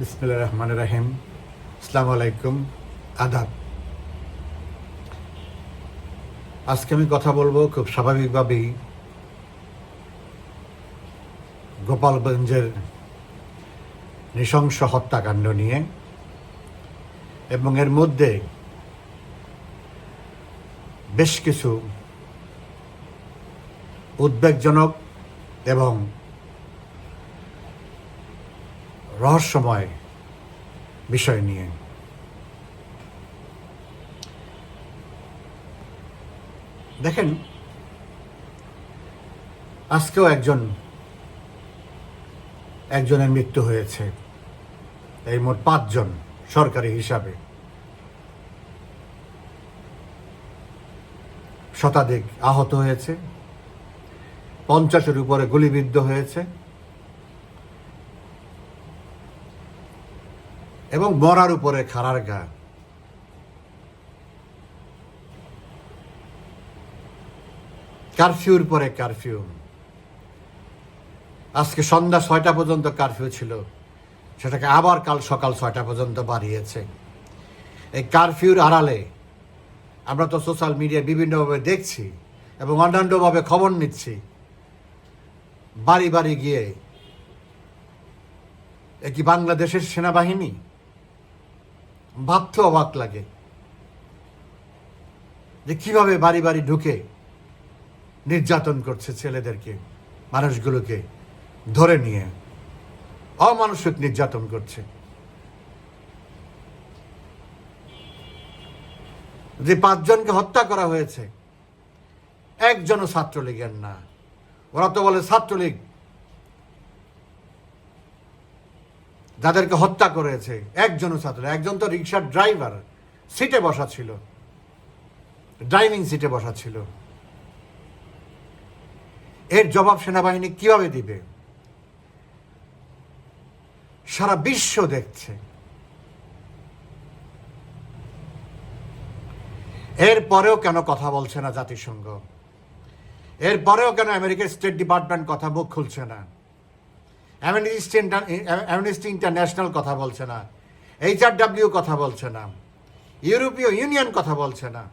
বিসমুল্লাহ রহমান রাহিম আসসালামু আলাইকুম আদাব আজকে আমি কথা বলব খুব স্বাভাবিকভাবেই গোপালগঞ্জের নৃশংস হত্যাকাণ্ড নিয়ে এবং এর মধ্যে বেশ কিছু উদ্বেগজনক এবং রহস্যময় বিষয় নিয়ে। দেখেন, আজকেও একজন, একজনের মৃত্যু হয়েছে। এই মোট পাঁচজন সরকারি হিসাবে। শতাধিক আহত হয়েছে। পঞ্চাশের উপরে গুলিবিদ্ধ হয়েছে। এবং মরার উপরে খাড়ার গা কারফিউর পরে কারফিউ। আজকে সন্ধ্যা ছয়টা পর্যন্ত কারফিউ ছিল। সেটাকে আবার কাল সকাল ছয়টা পর্যন্ত বাড়িয়েছে। এই কারফিউর আড়ালে আমরা তো সোশ্যাল মিডিয়ায় বিভিন্নভাবে দেখছি এবং অন্যান্যভাবে খবর নিচ্ছি। বাড়ি বাড়ি গিয়ে এ কি বাংলাদেশের সেনাবাহিনী? ভাবতে অবাক লাগে যে কীভাবে বাড়ি বাড়ি ঢুকে নির্যাতন করছে ছেলেদেরকে, মানুষগুলোকে ধরে নিয়ে অমানসিক নির্যাতন করছে। যে পাঁচজনকে হত্যা করা হয়েছে, একজনও ছাত্রলীগের না। ওরা তো বলে ছাত্রলীগ যাদেরকে হত্যা করেছে, একজনও ছাত্র একজন তো রিক্সার ড্রাইভার, সিটে বসা ছিল। ড্রাইভিং সিটে বসা ছিল। এর জবাব সেনাবাহিনী কীভাবে দিবে? সারা বিশ্ব দেখছে। এরপরেও কেন কথা বলছে না জাতিসংঘ? এরপরেও কেন আমেরিকার স্টেট ডিপার্টমেন্ট কথা মুখ খুলছে না? অ্যামনেস্টি অ্যামনেস্টি ইন্টারন্যাশনাল কথা বলছে না। এইচআর ডাব্লিউ কথা বলছে না। ইউরোপীয় ইউনিয়ন কথা বলছে না।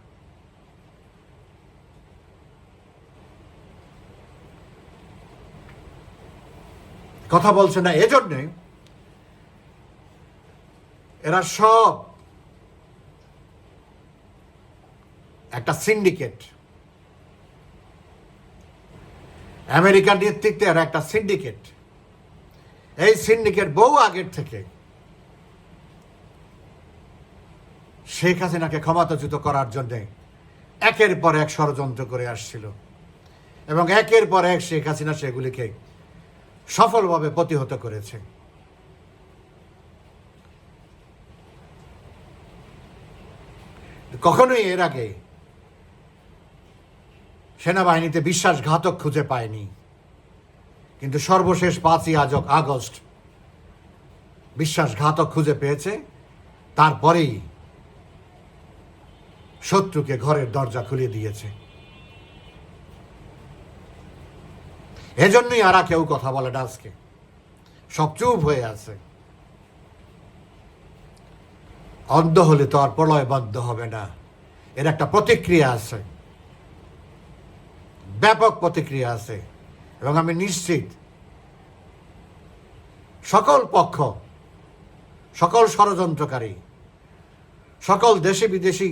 কথা বলছে না। এজন্যে এরা সব একটা সিন্ডিকেট আমেরিকার নেতৃত্বে এরা একটা সিন্ডিকেট এই সিন্ডিকেট বহু আগের থেকে। শেখ হাসিনাকে ক্ষমতাচ্যুত করার জন্য একের পর এক ষড়যন্ত্র করে আসছিল এবং একের পর এক শেখ হাসিনা সেগুলিকে সফলভাবে প্রতিহত করেছে। কখনোই এর আগে সেনাবাহিনীতে বিশ্বাসঘাতক খুঁজে পায়নি। কিন্তু সর্বশেষ পাঁচই আজক আগস্ট বিশ্বাসঘাতক খুঁজে পেয়েছে। তারপরেই শত্রুকে ঘরের দরজা খুলে দিয়েছে। এজন্যই আর কেউ কথা বলে না আজকে। সব চুপ হয়ে আছে। অন্ধ হলে তো আর প্রলয় বন্ধ হবে না। এর একটা প্রতিক্রিয়া আছে। ব্যাপক প্রতিক্রিয়া আছে। এবং আমি নিশ্চিত সকল পক্ষ, সকল ষড়যন্ত্রকারী, সকল দেশি বিদেশি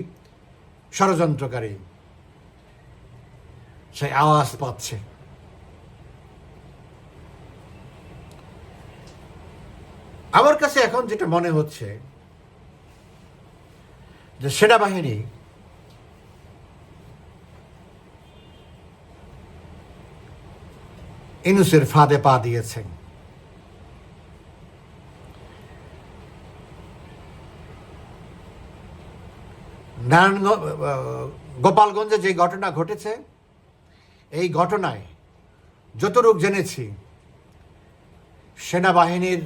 ষড়যন্ত্রকারী, সেই আওয়াজ পাচ্ছে। আমার কাছে এখন যেটা মনে হচ্ছে, যে সেনাবাহিনী ইনুসের ফাঁদে পা দিয়েছেন নারায়ণগঞ্জ গোপালগঞ্জে যে ঘটনা ঘটেছে, এই ঘটনায় যতটুক জেনেছি, সেনাবাহিনীর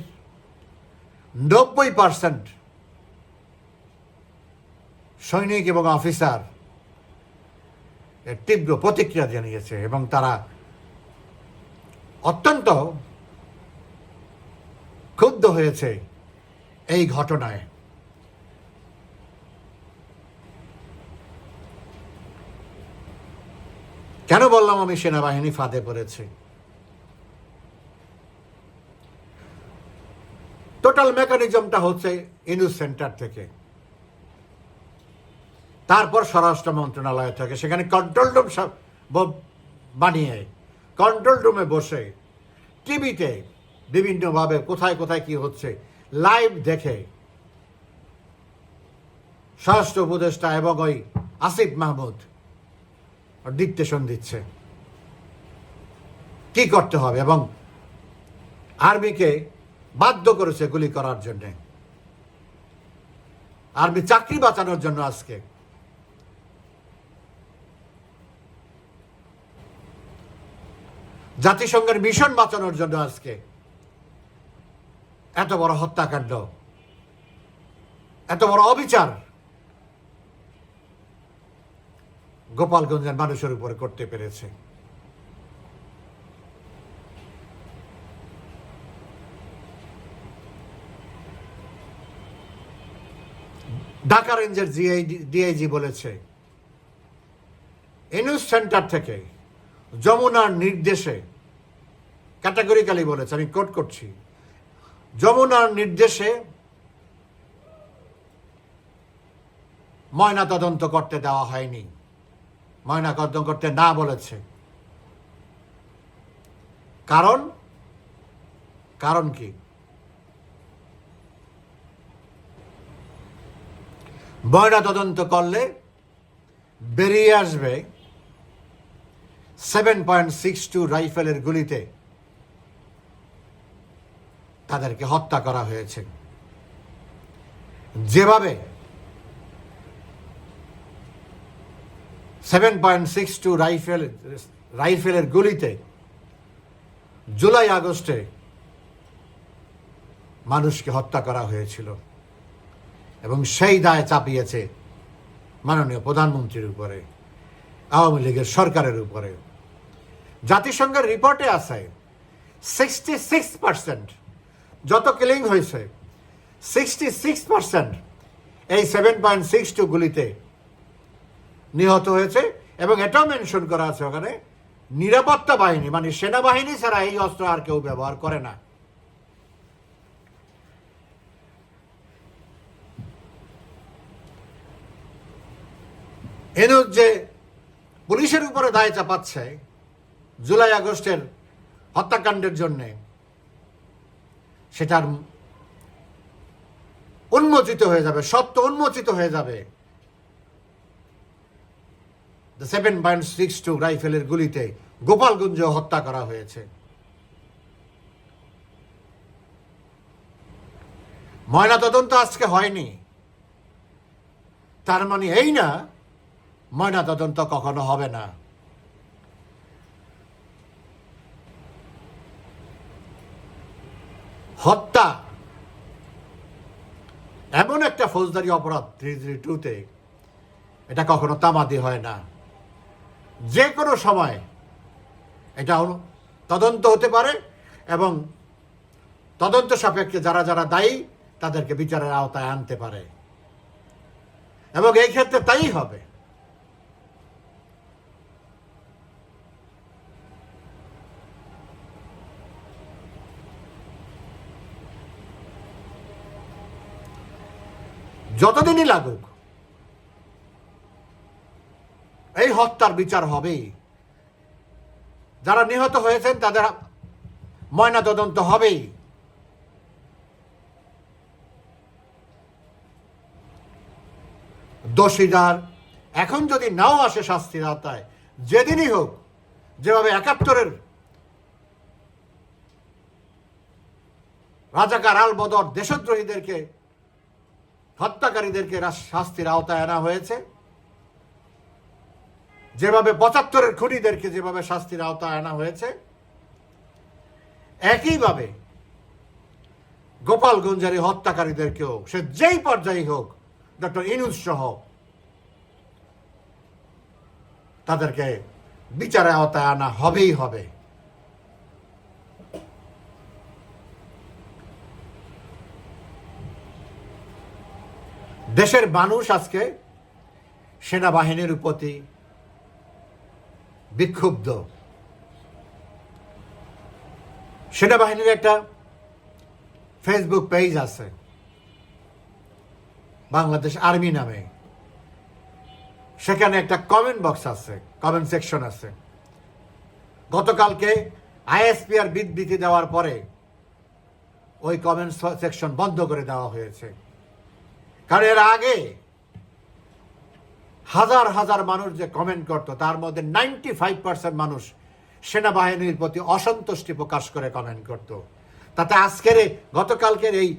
নব্বই পার্সেন্ট সৈনিক এবং অফিসার তীব্র প্রতিক্রিয়া জানিয়েছে এবং তারা অত্যন্ত ক্ষুব্ধ হয়েছে এই ঘটনায়। কেন বললাম আমি সেনাবাহিনী ফাঁদে পড়েছে? টোটাল মেকানিজমটা হচ্ছে ইনুস সেন্টার থেকে। তারপর স্বরাষ্ট্র মন্ত্রণালয় থেকে সেখানে কন্ট্রোল রুম বানিয়ে কন্ট্রোল রুমে বসে টিভিতে বিভিন্নভাবে কোথায় কোথায় কি হচ্ছে লাইভ দেখে স্বরাষ্ট্র উপদেষ্টা এবং ওই আসিফ মাহমুদ ডিকটেশন দিচ্ছে। কি করতে হবে? এবং আর্মিকে বাধ্য করেছে গুলি করার জন্য। আর্মি চাকরি বাঁচানোর জন্য আজকে জাতিসংঘের মিশন বাঁচানোর জন্য আজকে এত বড় হত্যাকাণ্ড, এত বড় অবিচার গোপালগঞ্জের মানুষের উপরে করতে পেরেছে। ঢাকা রেঞ্জের ডিআইজি বলেছে এনুস সেন্টার থেকে যমুনার নির্দেশে ক্যাটাগরিক্যালি বলেছে, আমি কোট করছি। যমুনার নির্দেশে ময়না তদন্ত করতে দেওয়া হয়নি। ময়না তদন্ত করতে না বলেছে। কারণ? কারণ কি? ময়না তদন্ত করলে বেরিয়ে আসবে সেভেন পয়েন্ট সিক্স টু রাইফেলের গুলিতে। তাদেরকে হত্যা করা হয়েছে। যেভাবে seven point six two rifle, রাইফেলের গুলিতে জুলাই আগস্টে মানুষকে হত্যা করা হয়েছিল এবং সেই দায় চাপিয়েছে মাননীয় প্রধানমন্ত্রীর উপরে, আওয়ামী লীগের সরকারের উপরে। জাতিসংঘের রিপোর্টে আছে সিক্সটি সিক্স পার্সেন্ট যত কিলিং হয়েছে সিক্সটি সিক্স পার্সেন্ট এই সেভেন পয়েন্ট সিক্স টু গুলিতে নিহত হয়েছে এবং এটাও মেনশন করা আছে ওখানে, নিরাপত্তা বাহিনী মানে সেনাবাহিনী ছাড়া এই অস্ত্র আর কেউ ব্যবহার করে না। এনুজ যে পুলিশের উপরে দায় চাপাচ্ছে জুলাই আগস্টের হত্যাকাণ্ডের জন্যে সেটার উন্মোচিত হয়ে যাবে, সত্য উন্মোচিত হয়ে যাবে। সেভেন পয়েন্ট সিক্স টু রাইফেলের গুলিতে গোপালগঞ্জ হত্যা করা হয়েছে। ময়না তদন্ত আজকে হয়নি। তার মানে এই না ময়না তদন্ত কখনো হবে না। হত্যা। এমন একটা ফৌজদারি অপরাধ থ্রি থ্রি টুতে, এটা কখনো তামাদি হয় না। যে কোনো সময় এটা তদন্ত হতে পারে এবং তদন্ত সাপেক্ষে যারা যারা দায়ী, তাদেরকে বিচারের আওতায় আনতে পারে। এবং এই ক্ষেত্রে তাই হবে। যতদিনই লাগুক, এই হত্যার বিচার হবেই যারা নিহত হয়েছেন, তাদের ময়না তদন্ত হবেই দোষীদার এখন যদি নাও আসে শাস্তির আওতায়, যেদিনই হোক, যেভাবে একাত্তরের রাজাকার আল বদর দেশদ্রোহীদেরকে হত্যাকারীদেরকে শাস্তির আওতায় আনা হয়েছে। যেভাবে পঁচাত্তরের খুনিদেরকে যেভাবে শাস্তির আওতায় আনা হয়েছে, একইভাবে গোপালগঞ্জের হত্যাকারীদেরকেও, সে যেই পর্যায়ে হোক, ডক্টর ইনুস সহ, তাদেরকে বিচারে আওতায় আনা হবেই হবে। দেশের মানুষ আজকে সেনাবাহিনীর প্রতি বিক্ষুব্ধ। সেনাবাহিনীর একটা ফেসবুক পেজ আছে, বাংলাদেশ আর্মি নামে। সেখানে একটা কমেন্ট বক্স আছে কমেন্ট সেকশন আছে। গতকালকে আইএসপিআর বিবৃতি দেওয়ার পরে ওই কমেন্ট সেকশন বন্ধ করে দেওয়া হয়েছে। কারণ এর আগে হাজার হাজার মানুষ যে কমেন্ট করতো, তার মধ্যে নাইনটি ফাইভ পার্সেন্ট মানুষ সেনাবাহিনীর প্রতি অসন্তুষ্টি প্রকাশ করে কমেন্ট করত। তাতে আজকের গতকালকের এই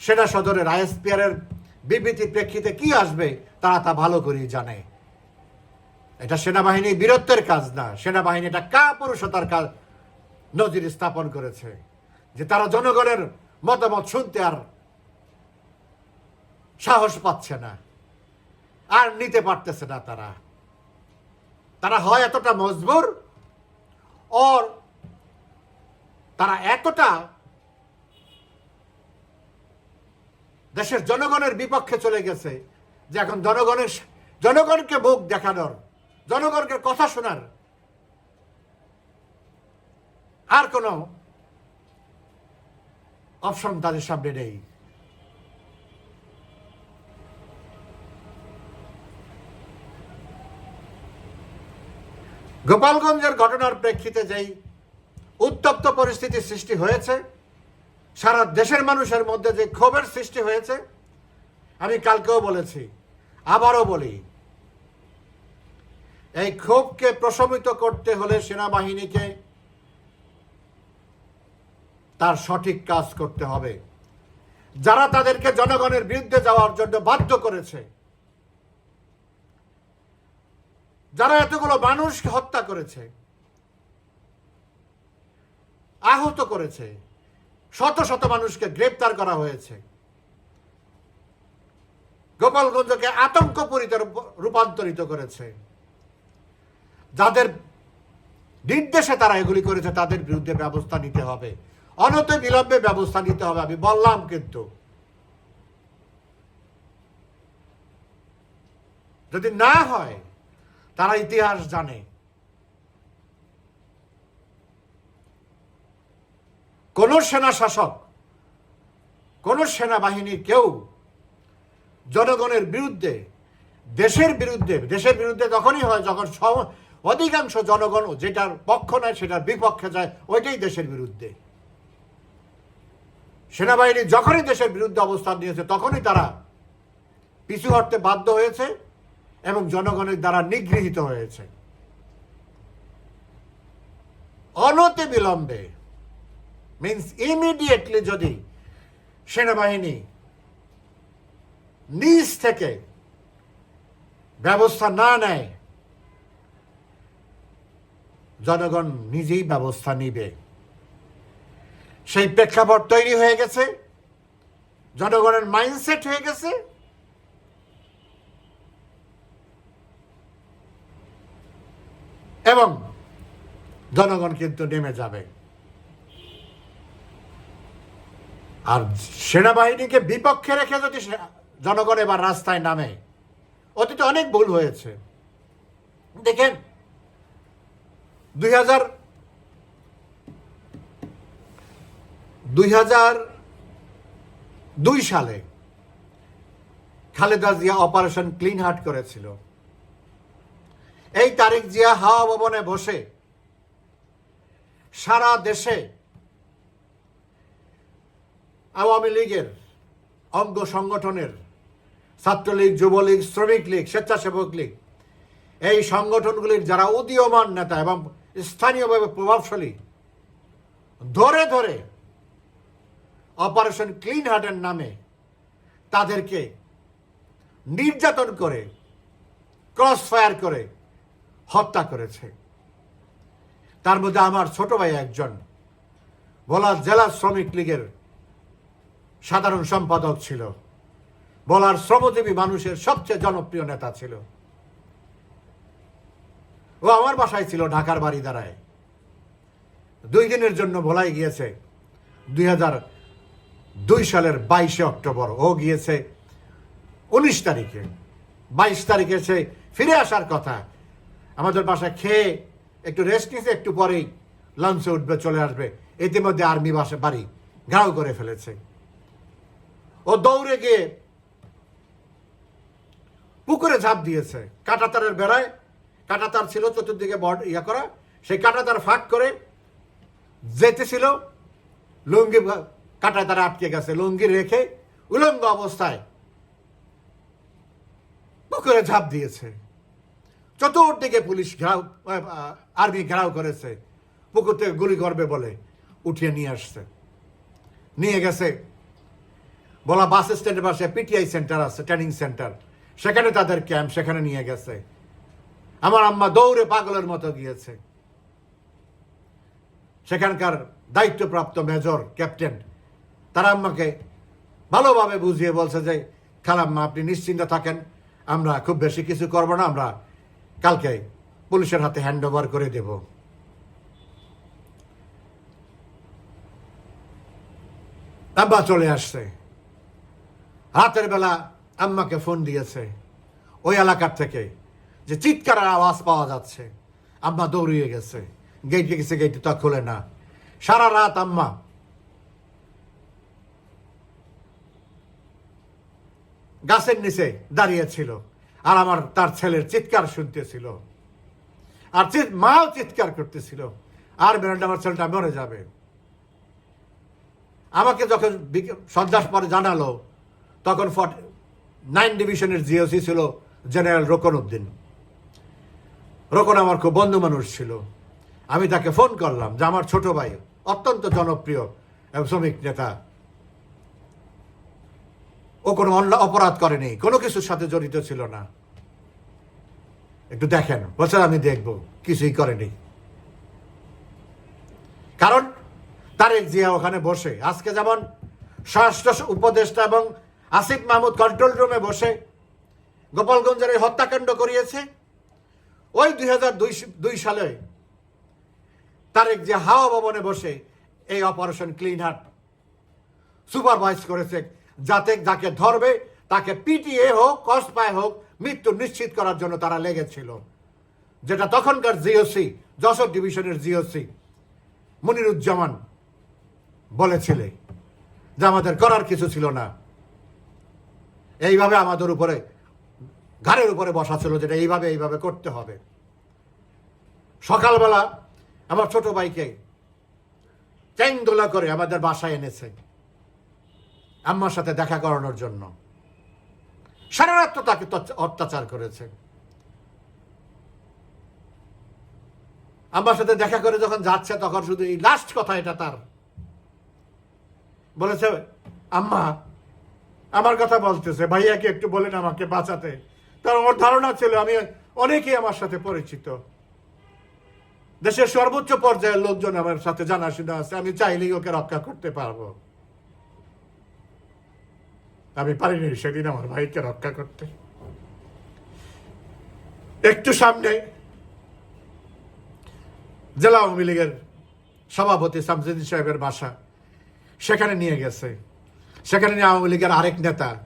সেনা সদরের আইএসপিআর এর বিবৃতির প্রেক্ষিতে কি আসবে, তারা তা ভালো করেই জানে। এটা সেনাবাহিনী বীরত্বের কাজ না, সেনাবাহিনী এটা কাপুরুষতার কাজ নজির স্থাপন করেছে। যে তারা জনগণের মতামত শুনতে আর সাহস পাচ্ছে না। আর নিতে পারতেছে না তারা। তারা হয় এতটা মজবুর, ওর তারা এতটা দেশের জনগণের বিপক্ষে চলে গেছে যে এখন জনগণের জনগণকে মুখ দেখানোর, জনগণকে কথা শোনার আর কোনো অপশন তাদের সামনে নেই। গোপালগঞ্জের ঘটনার প্রেক্ষিতে যেই উত্তপ্ত পরিস্থিতি সৃষ্টি হয়েছে, সারা দেশের মানুষের মধ্যে যে ক্ষোভের সৃষ্টি হয়েছে, আমি কালকেও বলেছি, আবারও বলি, এই ক্ষোভকে প্রশমিত করতে হলে সেনাবাহিনীকে তার সঠিক কাজ করতে হবে। যারা তাদেরকে জনগণের বিরুদ্ধে যাওয়ার জন্য বাধ্য করেছে যারা এতগুলো মানুষকে হত্যা করেছে, আহত করেছে, শত শত মানুষকে গ্রেপ্তার করা হয়েছে। গোপালগঞ্জকে রূপ- রূপান্তরিত করেছে। যাদের নির্দেশে তারা এগুলি করেছে, তাদের বিরুদ্ধে ব্যবস্থা নিতে হবে। অনতি বিলম্বে ব্যবস্থা নিতে হবে, আমি বললাম কিন্তু। যদি না হয় তারা ইতিহাস জানে। কোন সেনা শাসক, কোন সেনাবাহিনীর কেউ জনগণের বিরুদ্ধে, দেশের বিরুদ্ধে দেশের বিরুদ্ধে তখনই হয়, যখন অধিকাংশ জনগণ যেটার পক্ষ নেয়, সেটার বিপক্ষে যায়, ওইটাই দেশের বিরুদ্ধে। সেনাবাহিনী যখনই দেশের বিরুদ্ধে অবস্থান নিয়েছে, তখনই তারা পিছু হটতে বাধ্য হয়েছে। এবং জনগণের দ্বারা নিগৃহীত হয়েছে। অনতি বিলম্বে মিন্স ইমিডিয়েটলি যদি সেনাবাহিনী নিজ থেকে ব্যবস্থা না নেয়, জনগণ নিজেই ব্যবস্থা নিবে। সেই প্রেক্ষাপট তৈরি হয়ে গেছে, জনগণের মাইন্ডসেট হয়ে গেছে এবং জনগণ কিন্তু নেমে যাবে। আর সেনাবাহিনীকে বিপক্ষে রেখে যদি জনগণ এবার রাস্তায় নামে, অতীতে অনেক ভুল হয়েছে। দেখেন, দুই হাজার দুই সালে Khaleda Zia operation clean heart করেছিল। এই তারিখ জিয়া হাওয়া ভবনে বসে সারা দেশে আওয়ামী লীগের অঙ্গ সংগঠনের ছাত্রলীগ, যুবলীগ, শ্রমিক লীগ, স্বেচ্ছাসেবক লীগ, এই সংগঠনগুলির যারা উদীয়মান নেতা এবং স্থানীয়ভাবে প্রভাবশালী, ধরে ধরে অপারেশন ক্লিন হার্টের নামে তাদেরকে নির্যাতন করে ক্রস ফায়ার করে হত্যা করেছে। তার মধ্যে আমার ছোট ভাই একজন বলা জেলা শ্রমিক লীগের সাধারণ সম্পাদক ছিল। বলার শ্রমজীবী মানুষের সবচেয়ে জনপ্রিয় নেতা ছিল। ও আমার বাসায় ছিল ঢাকার বাড়ি দাঁড়ায় দুই দিনের জন্য বলাই গিয়েছে। দুই হাজার দুই সালের বাইশে অক্টোবর ও গিয়েছে। উনিশ তারিখে। বাইশ তারিখে সে ফিরে আসার কথা। আমাদের বাসায় খেয়ে, একটু রেস্ট নিয়েছে একটু পরেই লঞ্চে উঠবে, চলে আসবে। ইতিমধ্যে আর্মি বাসা, বাড়ি ঘেরাও করে ফেলেছে। ও দৌড়ে গিয়ে পুকুরে ঝাঁপ দিয়েছে। কাটাতারের বেড়ায়, কাটাতার ছিল চতুর্দিকে বড ইয়া করা। সেই কাটাতার ফাঁক করে যেতেছিল, লুঙ্গি কাটা তারা আটকে গেছে। লুঙ্গি রেখে উলঙ্গ অবস্থায় পুকুরে ঝাঁপ দিয়েছে। চতুর্দিকে পুলিশ ঘেরাও আর্মি ঘেরাও করেছে। পুকুর থেকে গুলি করবে বলে উঠিয়ে নিয়ে আসছে। নিয়ে গেছে। বলা বাস স্ট্যান্ডের পাশে পিটিআই সেন্টার আছে, ট্রেনিং সেন্টার। সেখানে তাদের ক্যাম্প, সেখানে নিয়ে গেছে। আমার আম্মা দৌড়ে পাগলের মতো গিয়েছে। সেখানকার দায়িত্বপ্রাপ্ত মেজর, ক্যাপ্টেন, তারা আম্মাকে ভালোভাবে বুঝিয়ে বলছে যে, খালাম্মা, আপনি নিশ্চিন্ত থাকেন। আমরা খুব বেশি কিছু করব না, আমরা কালকে পুলিশের হাতে হ্যান্ড ওভার করে দেব। আব্বা চলে আসছে। রাতের বেলা আম্মাকে ফোন দিয়েছে। ওই এলাকার থেকে যে চিৎকারের আওয়াজ পাওয়া যাচ্ছে। আম্মা দৌড়িয়ে গেছে। গেটে গেছে গেট তা খোলে না। সারা রাত আম্মা গাছের নিচে দাঁড়িয়ে ছিল। আর আমার তার ছেলের চিৎকার শুনতেছিল। আর মাও চিৎকার করতেছিল। আর বেরোন্ড আমার ছেলেটা মরে যাবে। আমাকে যখন সন্ধ্যার পরে জানালো, তখন নাইন ডিভিশনের জিওসি ছিল জেনারেল রোকন উদ্দিন। রোকন আমার খুব বন্ধু মানুষ ছিল। আমি তাকে ফোন করলাম যে আমার ছোট ভাই অত্যন্ত জনপ্রিয় শ্রমিক নেতা। ও কোনো অপরাধ করেনি। কোনো কিছুর সাথে জড়িত ছিল না। একটু দেখেন বলছে আমি দেখব, কিছুই করেনি। কারণ তারেক জিয়া ওখানে বসে, আজকে যেমন স্বরাষ্ট্র উপদেষ্টা এবং আসিফ মাহমুদ কন্ট্রোল রুমে বসে গোপালগঞ্জের হত্যাকাণ্ড করিয়েছে, ওই দুই হাজার দুই সালে তারেক যে হাওয়া ভবনে বসে এই অপারেশন ক্লিন হার্ট সুপারভাইজ করেছে যাতে যাকে ধরবে, তাকে পিটিএ হোক কসপায় হোক, মৃত্যু নিশ্চিত করার জন্য তারা লেগেছিল। যেটা তখনকার জিওসি যশোর ডিভিশনের জিওসি মনিরুজ্জামান বলেছিলে যে আমাদের করার কিছু ছিল না। এইভাবে আমাদের উপরে, ঘাড়ের উপরে বসা ছিল যেটা এইভাবে এইভাবে করতে হবে। সকালবেলা আমার ছোট ভাইকে চ্যাং দোলা করে আমাদের বাসায় এনেছে। আম্মার সাথে দেখা করানোর জন্য। সারা রাত তো তাকে অত্যাচার করেছে। আম্মার সাথে দেখা করে যখন যাচ্ছে, তখন শুধু এই লাস্ট কথা এটা তার। বলেছে, আম্মা, আমার কথা বলতেছে, ভাইয়াকে একটু বলেন আমাকে বাঁচাতে। তার ওর ধারণা ছিল, আমি অনেকেই আমার সাথে পরিচিত। দেশের সর্বোচ্চ পর্যায়ের লোকজন আমার সাথে জানাশোনা আছে, আমি চাইলেই ওকে রক্ষা করতে পারব। আমি পারিনি সেদিন আমার ভাইকে রক্ষা করতে। একটু সামনে জেলা আওয়ামী লীগের সভাপতি শামসুদ্দিন সাহেবের বাসা সেখানে নিয়ে গেছে। সেখানে নিয়ে আওয়ামী লীগের আরেক নেতা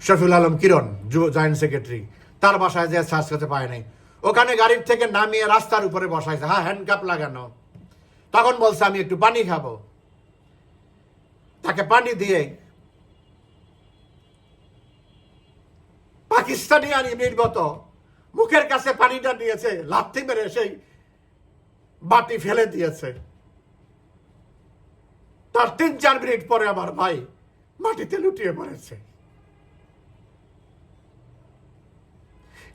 শফিউল আলম কিরণ, যুব জয়েন্ট সেক্রেটারি, তার বাসায় যে সার্চ করতে পায় নাই। ওখানে গাড়ির থেকে নামিয়ে রাস্তার উপরে বসাইছে। হ্যাঁ হ্যান্ডকাপ লাগানো। তখন বলছে, আমি একটু পানি খাব। তাকে পানি দিয়ে পাকিস্তানি আর মতো মুখের কাছে পানিটা নিয়েছে লাথি মেরে সেই বাটি ফেলে দিয়েছে। তার তিন চার মিনিট পরে আমার ভাই মাটিতে লুটিয়ে পড়েছে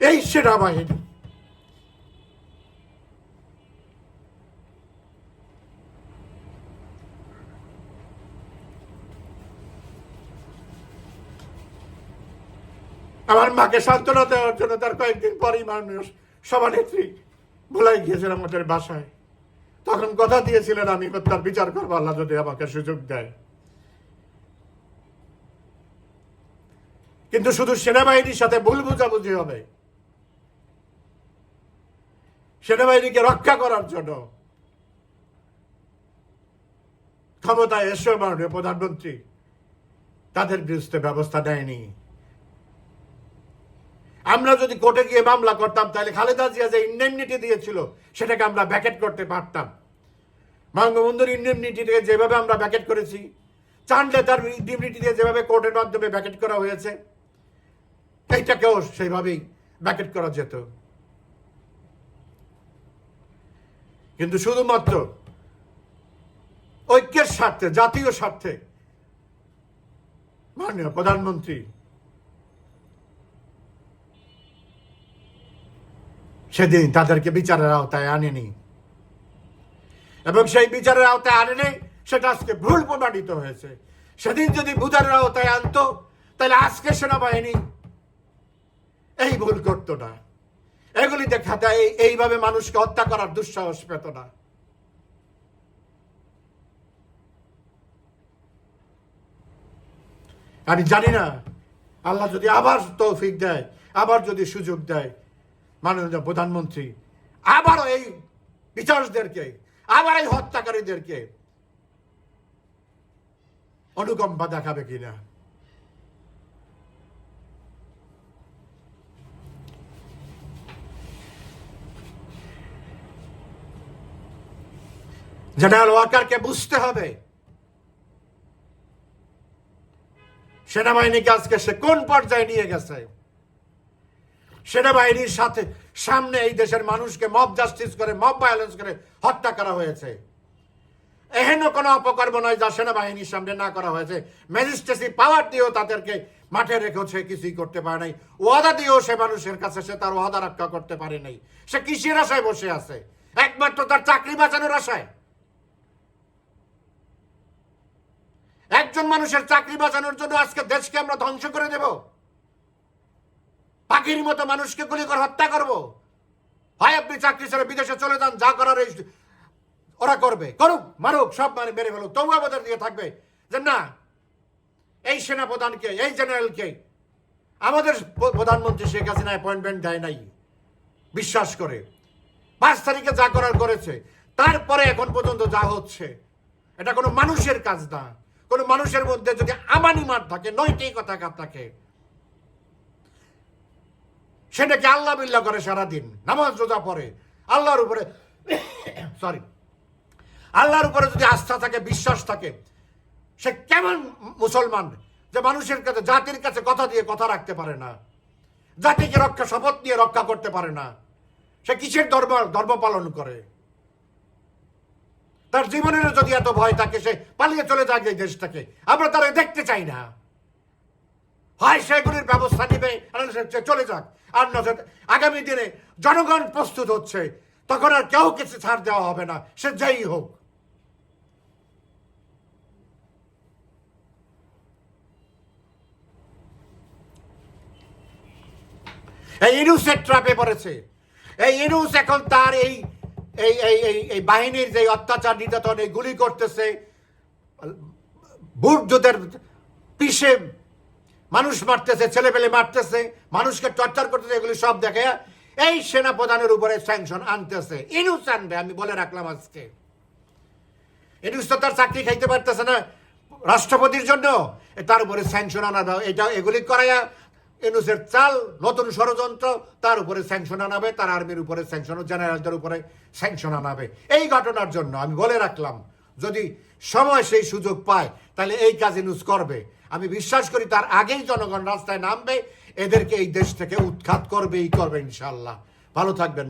এই সেনাবাহিনী আমার মাকে সান্ত্বনা দেওয়ার জন্য তার কয়েকদিন পরেই মানুষ সভানেত্রী ভুলাই গিয়েছেন আমাদের বাসায়। তখন কথা দিয়েছিলেন, আমি তার বিচার করব, আল্লাহ যদি আমাকে সুযোগ দেয়। কিন্তু শুধু সেনাবাহিনীর সাথে ভুল বোঝাবুঝি হবে। সেনাবাহিনীকে রক্ষা করার জন্য ক্ষমতায় এসে মাননীয় প্রধানমন্ত্রী তাদের বিরুদ্ধে ব্যবস্থা নেয়নি। আমরা যদি কোর্টে গিয়ে মামলা করতাম, তাহলে খালেদা জিয়া যে ইন্ডেমনিটি দিয়েছিল, সেটাকে আমরা ব্যাকেট করতে পারতাম। বঙ্গবন্ধুর ইন্ডেমনিটি থেকে যেভাবে আমরা ব্যাকেট করেছি চানলে তার ইন্ডেমনিটি দিয়ে যেভাবে কোর্টের মাধ্যমে ব্যাকেট করা হয়েছে, এইটাকেও সেইভাবেই ব্যাকেট করা যেত। কিন্তু শুধুমাত্র ঐক্যের স্বার্থে, জাতীয় স্বার্থে মাননীয় প্রধানমন্ত্রী সেদিন তাদেরকে বিচারের আওতায় আনেনি। এবং সেই বিচারের আওতায় আনেনি, সেটা আজকে ভুল প্রমাণিত হয়েছে। সেদিন যদি বুধারের আওতায় আনতো, তাহলে আজকে সেনাবাহিনী এই ভুল করতো না। এগুলি দেখাতে এই- এইভাবে মানুষকে হত্যা করার দুঃসাহস পেত না। আমি জানি না, আল্লাহ যদি আবার তৌফিক দেয়, আবার যদি সুযোগ দেয় মাননীয় প্রধানমন্ত্রী, আবারও এই বিচারকদেরকে, আবার এই হত্যাকারীদেরকে অনুকম্পা দেখাবে কিনা? জেনারেল ওয়াকারকে বুঝতে হবে সেনাবাহিনীকে আজকে সে কোন পর্যায়ে নিয়ে গেছে। সেনাবাহিনীর সাথে সামনে এই দেশের মানুষকে মব জাস্টিস করে মব ভায়োলেন্স করে হত্যা করা হয়েছে। এহেন কোনো অপকর্ম নয় যা সেনাবাহিনীর সামনে না করা হয়েছে। ম্যাজিস্ট্রেসি পাওয়ার দিয়েও তাদেরকে মাঠে রেখেছে কিছুই করতে পারে নাই। ওয়াদা দিয়েও সে মানুষের কাছে সে তার ওয়াদা রক্ষা করতে পারে নাই। সে কিসের আশায় বসে আছে? একমাত্র তার চাকরি বাঁচানোর আশায়। একজন মানুষের চাকরি বাঁচানোর জন্য আজকে দেশকে আমরা ধ্বংস করে দেব। পাখির মতো মানুষকে গুলি করে হত্যা করব। হয় আপনি চাকরি ছেড়ে বিদেশে চলে যান, যা করার এই ওরা করবে। করুক, মারুক, সব মানে মেরে ফেলুক। তবু আমাদের দিয়ে থাকবে যে না, এই সেনা প্রধানকে এই জেনারেলকে, আমাদের প্রধানমন্ত্রী শেখ হাসিনা অ্যাপয়েন্টমেন্ট দেয় নাই। বিশ্বাস করে। পাঁচ তারিখে যা করার করেছে, তারপরে এখন পর্যন্ত যা হচ্ছে, এটা কোনো মানুষের কাজ না। কোনো মানুষের মধ্যে যদি আমানিমার থাকে নৈতিকতা থাকে সেটাকে আল্লাহ বিল্লাহ করে সারাদিন, নামাজ, রোজা পড়ে। আল্লাহর উপরে সরি আল্লাহর উপরে যদি আস্থা থাকে, বিশ্বাস থাকে, সে কেমন মুসলমান যে মানুষের কাছে, জাতির কাছে কথা দিয়ে কথা রাখতে পারে না। জাতিকে রক্ষা, শপথ নিয়ে রক্ষা করতে পারে না। সে কিসের ধর্ম ধর্ম পালন করে? তার জীবনের যদি এত ভয় থাকে, সে পালিয়ে চলে যাক এই দেশটাকে। আমরা তারা দেখতে চাই না। হয় সেগুলির ব্যবস্থা নিবে চলে যাক। আর না আগামী দিনে জনগণ প্রস্তুত হচ্ছে, তখন আর কেউ কিছু ছাড় দেওয়া হবে না, সে যাই হোক। এই ইনুসের ট্রাপে পড়েছে। এই ইনুস এখন তার এই এই এই এই বাহিনীর যে অত্যাচার নির্যাতন, এই গুলি করতেছে বুর্জদের পিষে মানুষ মারতেছে ছেলে পেলে মারতেছে, মানুষকে টর্চার করতেছে, এগুলি সব দেখে এই সেনা প্রধানের উপরে স্যাংশন আনতেছে। ইনুস আনবে আমি বলে রাখলাম আজকে। ইনুস তো তার চাকরি খাইতে পারতেছে না। রাষ্ট্রপতির জন্য তার উপরে স্যাংশন আনা দাও। এটা এগুলি করাইয়া ইনুসের চাল, নতুন ষড়যন্ত্র, তার উপরে স্যাংশন আনাবে, তার আর্মির উপরে স্যাংশন জেনারেলদের উপরে স্যাংশন আনাবে। এই ঘটনার জন্য আমি বলে রাখলাম, যদি সময় সেই সুযোগ পায়, তাহলে এই কাজ ইনুস করবে। আমি বিশ্বাস করি তার আগেই জনগণ রাস্তায় নামবে, এদেরকে এই দেশ থেকে উৎখাত করবে করবেই করবে ইনশাল্লাহ ভালো থাকবেন।